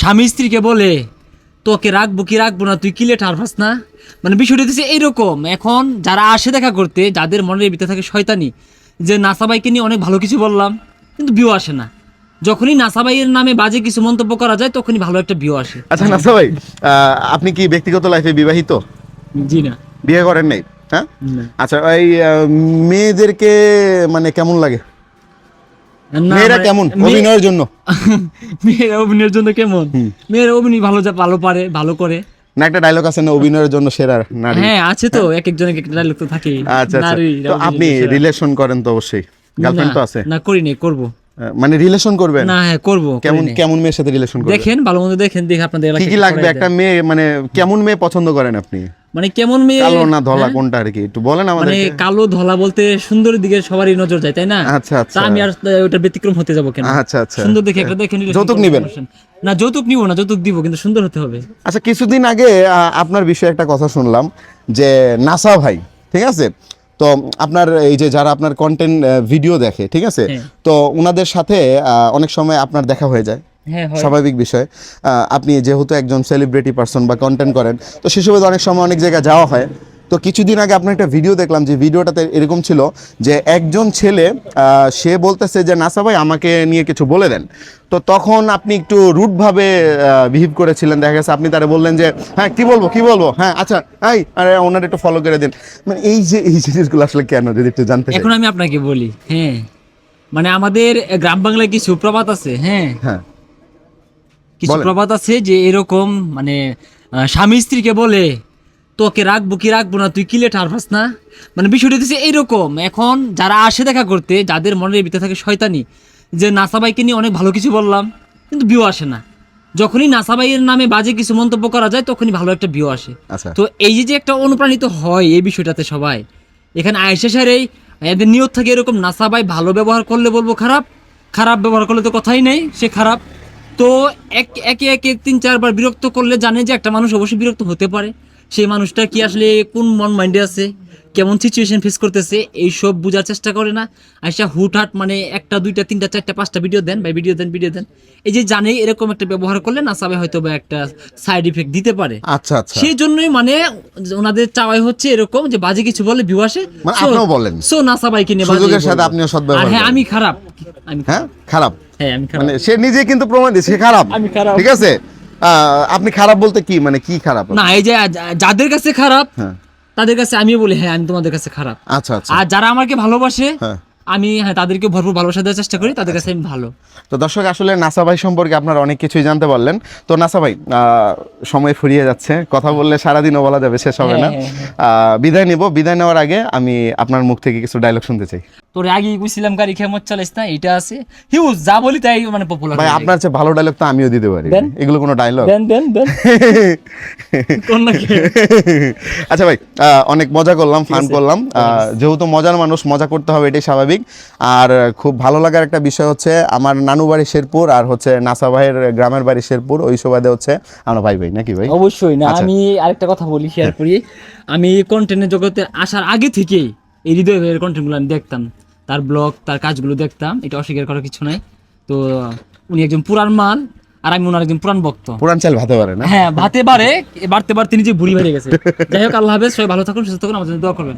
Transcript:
স্বামী স্ত্রীকে বলে তোকে রাখব কি রাখব না তুই কিলে ঠারফাস না? মানে বিষয়টা হচ্ছে এইরকম। এখন যারা আসে দেখা করতে যাদের মনের ভিতরে থাকে শয়তানি যে নাসাবাইকে নিয়ে অনেক ভালো কিছু বললাম কিন্তু বিয়ে আসে না। যখনই নাসাবাইয়ের নামে বাজে কিছু মন্তব্য করা যায় তখনই ভালো একটা বিয়ে আসে। আচ্ছা নাসা ভাই আহ, আপনি কি ব্যক্তিগত লাইফে বিবাহিত? জি না। বিয়ে করেন নাই হ্যাঁ? আচ্ছা এই মেয়েদেরকে মানে কেমন লাগে? মেয়েরা মানে কেমন? অভিনয়ের জন্য? মেয়েরা অভিনয়ের জন্য কেমন? মেয়েরা অভিনয় ভালো যা ভালো পারে ভালো করে। না একটা ডায়লগ আছে না অভিনয়ের জন্য সেরা নারী। হ্যাঁ আছে তো এক একজন এক একটা ডায়লগ তো থাকে আচ্ছা আচ্ছা। তো আপনি রিলেশন করেন তো অবশ্যই। গার্লফ্রেন্ড তো আছে। না করি নাই করব। মানে রিলেশন করবেন? না হ্যাঁ করব কেমন কেমন মেয়ের সাথে রিলেশন করবেন? দেখেন ভালো মন্দ দেখেন দেখে আপনাদের কি কি লাগবে একটা মেয়ে মানে কেমন মেয়ে পছন্দ করেন আপনি? মানে কেমন মেয়ে? কালো না ধলা হ্যাঁ? কোনটা আর কি একটু বলেন আমাদের মানে কালো ধলা বলতে সুন্দরের দিকে সবারই নজর যায় তাই না? আচ্ছা আচ্ছা। আমি আর ওটা ব্যতিক্রম হতে যাব কেন? আচ্ছা আচ্ছা। সুন্দর দেখে একটা দেখে নিলে যৌতুক নিবেন? না যৌতুক নিব না যৌতুক দিব কিন্তু সুন্দর হতে হবে। আচ্ছা কিছুদিন আগে আপনার বিষয়ে একটা কথা শুনলাম যে নাসা ভাই ঠিক আছে? তো আপনার এই যে যারা আপনার কন্টেন্ট ভিডিও দেখে ঠিক আছে? হ্যাঁ। তো ওনাদের সাথে অনেক সময় আপনার দেখা হয়ে যায়। স্বাভাবিক বিষয়। আহ, আপনি যেহেতু একজন সেলিব্রিটি পার্সন বা কন্টেন্ট করেন তো সে সময় অনেক সময় অনেক জায়গায় যাওয়া হয়। তো কিছুদিন আগে আপনার একটা ভিডিও দেখলাম যে ভিডিওটাতে এরকম ছিল যে একজন ছেলে সে বলতেছে যে নাসা ভাই আমাকে নিয়ে কিছু বলে দেন। তো তখন আপনি একটু রুটভাবে বিহেভ করেছিলেন। দেখা গেছে আপনি তারা বললেন যে হ্যাঁ কি বলব কি বলব? হ্যাঁ আচ্ছা এই আরে ওনার একটু ফলো করে দিন। মানে এই যে এই জিনিসগুলো আসলে কেন যদি একটু জানতে এখন আমি আপনাকে বলি হ্যাঁ মানে আমাদের গ্রাম বাংলায় কিছু প্রবাদ আছে? হ্যাঁ হ্যাঁ। কিছু প্রবাদ আছে যে এরকম মানে স্বামী স্ত্রীকে বলে তোকে রাখব কি রাখব না তুই কিলে ঠারফাস না? মানে বিষয়টা হচ্ছে এইরকম। এখন যারা আসে দেখা করতে যাদের মনের ভিতরে থাকে শয়তানি যে নাসাবাইকে নিয়ে অনেক ভালো কিছু বললাম কিন্তু বিয়ে আসে না। যখনই নাসাবাইয়ের নামে বাজে কিছু মন্তব্য করা যায় তখনই ভালো একটা বিয়ে আসে। আচ্ছা। তো এই যে যে একটা অনুপ্রাণিত হয় এই বিষয়টাতে সবাই এখানে আয়সা স্যারেই এদের নিয়ত থাকে এরকম নাসাবাই ভালো ব্যবহার করলে বলব খারাপ খারাপ ব্যবহার করলে তো কথাই নেই সে খারাপ। তো এক একে একে তিন চারবার বিরক্ত করলে জানে যে একটা মানুষ অবশ্যই বিরক্ত হতে পারে। সেই মানুষটা কি আসলে কোন মন মাইন্ডে আছে কেমন সিচুয়েশন ফেস করতেছে এইসব বোঝার চেষ্টা করে না। আইসা হুটহাট মানে একটা দুইটা তিনটা চারটা পাঁচটা ভিডিও দেন বা ভিডিও দেন ভিডিও দেন। এই যে জানে এরকম একটা ব্যবহার করলে না নাসাবে হয়তো বা একটা সাইড ইফেক্ট দিতে পারে। আচ্ছা আচ্ছা। সেই জন্যই মানে ওনাদের চাওয়াই হচ্ছে এরকম যে বাজে কিছু বলে ভিউ আসে। মানে আপনিও বলেন। সো নাসা বাইকে নিয়ে বাজে সুযোগের সাথে আপনিও সদ্ব্যবহার হ্যাঁ আমি খারাপ। আমি হ্যাঁ? খারাপ। মানে সে নিজে কিন্তু প্রমাণ দিচ্ছে সে খারাপ। ঠিক আছে? আপনি খারাপ বলতে কি? মানে কি খারাপ? না এই যে যাদের কাছে খারাপ হ্যাঁ। তাদের কাছে আমি বলি হ্যাঁ আমি তোমাদের কাছে খারাপ। আচ্ছা আচ্ছা। আর যারা আমাকে ভালোবাসে হ্যাঁ। আমি হ্যাঁ তাদেরকে ভরপুর ভালোবাসা দেওয়ার চেষ্টা করি তাদের কাছে আমি ভালো। তো দর্শক আসলে নাসা ভাই সম্পর্কে আপনারা অনেক কিছুই জানতে পারলেন। তো নাসা ভাই আহ, সময় ফুরিয়ে যাচ্ছে। কথা বললে সারাদিনও বলা যাবে শেষ হবে না। হ্যাঁ, হ্যাঁ, আহ, বিদায় নিব। বিদায় নেওয়ার আগে আমি আপনার মুখ থেকে কিছু ডায়লগ শুনতে চাই। তোর আগে বুঝছিলাম গাড়ি খেমত চালাইস না এটা আছে। হিউজ যা বলি তাই মানে পপুলার ভাই আপনার চেয়ে ভালো ডায়লগ তো আমিও দিতে পারি। এগুলো কোনো ডায়লগ দেন দেন দেন। কোন নাকি? আচ্ছা ভাই অনেক মজা করলাম ফান করলাম। যেহেতু মজার মানুষ মজা করতে হবে এটাই স্বাভাবিক। আর খুব ভালো লাগার একটা বিষয় হচ্ছে আমার নানু বাড়ি শেরপুর আর হচ্ছে নাসা ভাইয়ের গ্রামের বাড়ি শেরপুর ওই সুবাদে হচ্ছে আমরা ভাই ভাই নাকি ভাই? অবশ্যই না আচ্ছা। আমি আরেকটা কথা বলি শেয়ার করি। আমি কন্টেন্টের জগতে আসার আগে থেকেই এই হৃদয় ভাইয়ের কন্টেন্টগুলো আমি দেখতাম। তার ব্লগ তার কাজগুলো দেখতাম এটা অস্বীকার করার কিছু নাই। তো উনি একজন পুরান মান আর আমি ওনার একজন পুরান ভক্ত। পুরান চাল ভাতে পারে না? হ্যাঁ ভাতে পারে বাড়তে বাড়তে নিজে ভুড়ি বেড়ে গেছে। যাই হোক আল্লাহ হাফেজ সবাই ভালো থাকুন সুস্থ থাকুন আমাদের দোয়া করবেন।